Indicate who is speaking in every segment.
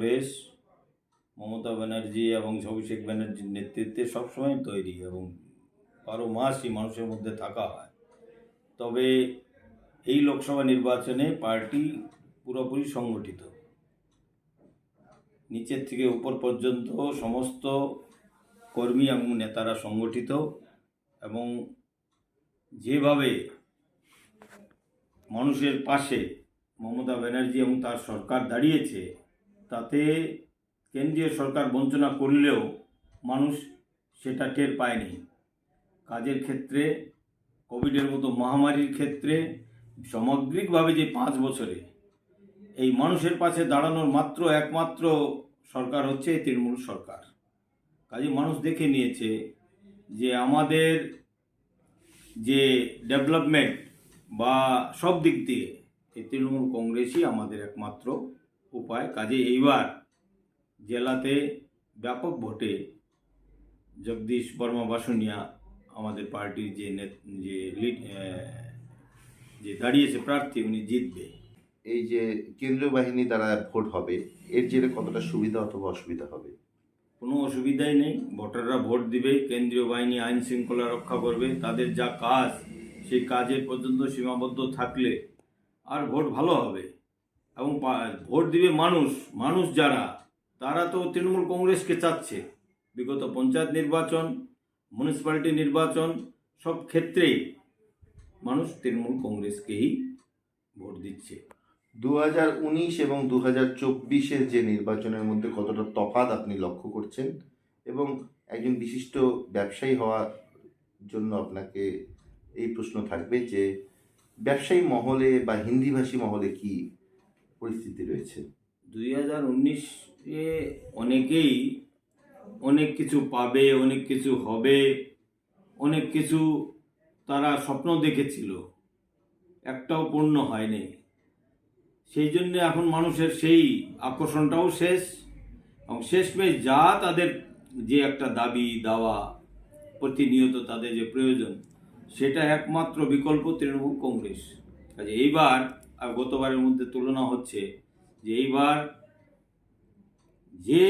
Speaker 1: কংগ্রেস, মমতা ব্যানার্জি এবং অভিষেক ব্যানার্জির নেতৃত্বে সবসময় তৈরি এবং বারো মাসই মানুষের মধ্যে থাকা হয়। তবে এই লোকসভা নির্বাচনে পার্টি পুরোপুরি সংগঠিত। নিচের থেকে উপর পর্যন্ত সমস্ত কর্মী এবং নেতারা সংগঠিত এবং যেভাবে মানুষের পাশে মমতা ব্যানার্জি এবং তার সরকার দাঁড়িয়েছে তাতে কেন্দ্রীয় সরকার বঞ্চনা করলেও মানুষ সেটা টের পায়নি। কাজের ক্ষেত্রে, কোভিডের মতো মহামারীর ক্ষেত্রে সামগ্রিকভাবে যে পাঁচ বছরে এই মানুষের পাশে দাঁড়ানোর মাত্র একমাত্র সরকার হচ্ছে তৃণমূল সরকার। কাজে মানুষ দেখে নিয়েছে যে আমাদের যে ডেভেলপমেন্ট বা সব দিক দিয়ে এই তৃণমূল কংগ্রেসই আমাদের একমাত্র উপায়। কাজে এইবার জেলাতে ব্যাপক ভোটে জগদীশ বর্মা বাসুনিয়া আমাদের পার্টির যে নেত- যে লিড যে দাঁড়িয়েছে প্রার্থী উনি জিতবে।
Speaker 2: এই যে কেন্দ্রীয় বাহিনী দ্বারা ভোট হবে এর জেরে কতটা সুবিধা অথবা অসুবিধা হবে?
Speaker 1: কোনো অসুবিধাই নেই। ভোটাররা ভোট দিবে কেন্দ্রীয় বাহিনী আইন শৃঙ্খলা রক্ষা করবে তাদের যা কাজ সেই কাজের পর্যন্ত সীমাবদ্ধ থাকলে আর ভোট ভালো হবে। এবং ভোট দিবে মানুষ মানুষ যারা, তারা তো তৃণমূল কংগ্রেসকে চাচ্ছে। বিগত পঞ্চায়েত নির্বাচন মিউনিসিপ্যালিটি নির্বাচন, সব ক্ষেত্রেই মানুষ তৃণমূল কংগ্রেসকেই ভোট দিচ্ছে।
Speaker 2: দু হাজার উনিশ এবং দু হাজার চব্বিশের যে নির্বাচনের মধ্যে কতটা তফাৎ আপনি লক্ষ্য করছেন এবং একজন বিশিষ্ট ব্যবসায়ী হওয়ার জন্য আপনাকে এই প্রশ্ন থাকবে যে, ব্যবসায়ী মহলে বা হিন্দিভাষী মহলে কি পরিস্থিতি রয়েছে।
Speaker 1: দুই হাজার উনিশে অনেকেই অনেক কিছু পাবে, অনেক কিছু হবে, অনেক কিছু তারা স্বপ্ন দেখেছিল। একটাও পূর্ণ হয়নি। সেই জন্য এখন মানুষের সেই আকর্ষণটাও শেষ এবং শেষমেশ যা তাদের যে একটা দাবি, দাওয়া, প্রতিনিয়ত তাদের যে প্রয়োজন, সেটা একমাত্র বিকল্প তৃণমূল কংগ্রেস। কাজে এইবার আর গতবারের মধ্যে তুলনা হচ্ছে যে এইবার যে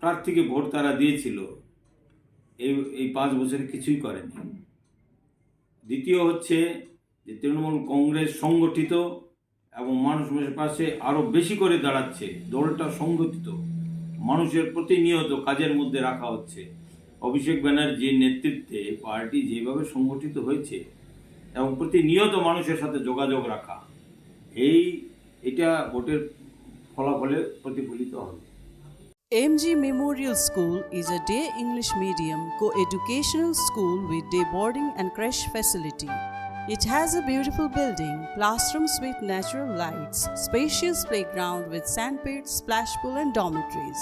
Speaker 1: প্রার্থীকে ভোট তারা দিয়েছিল, এই এই পাঁচ বছরে কিছুই করেনি। দ্বিতীয় হচ্ছে যে তৃণমূল কংগ্রেস সংগঠিত এবং মানুষ পাশে আরও বেশি করে দাঁড়াচ্ছে, দলটা সংগঠিত, মানুষের প্রতিনিয়ত কাজের মধ্যে রাখা হচ্ছে। অভিষেক ব্যানার্জির নেতৃত্বে পার্টি যেভাবে সংগঠিত হয়েছে এবং প্রতিনিয়ত মানুষের সাথে যোগাযোগ রাখা। এই এটা ভোটের ফলাফলে প্রতিফলিত হবে
Speaker 3: MG Memorial School is a day English medium co-educational school with day boarding and creche facility. It has a beautiful building, classrooms with natural lights, spacious playground with sandpits, splash pool and dormitories,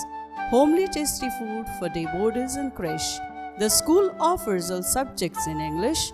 Speaker 3: homely tasty food for day boarders and creche. The school offers all subjects in English.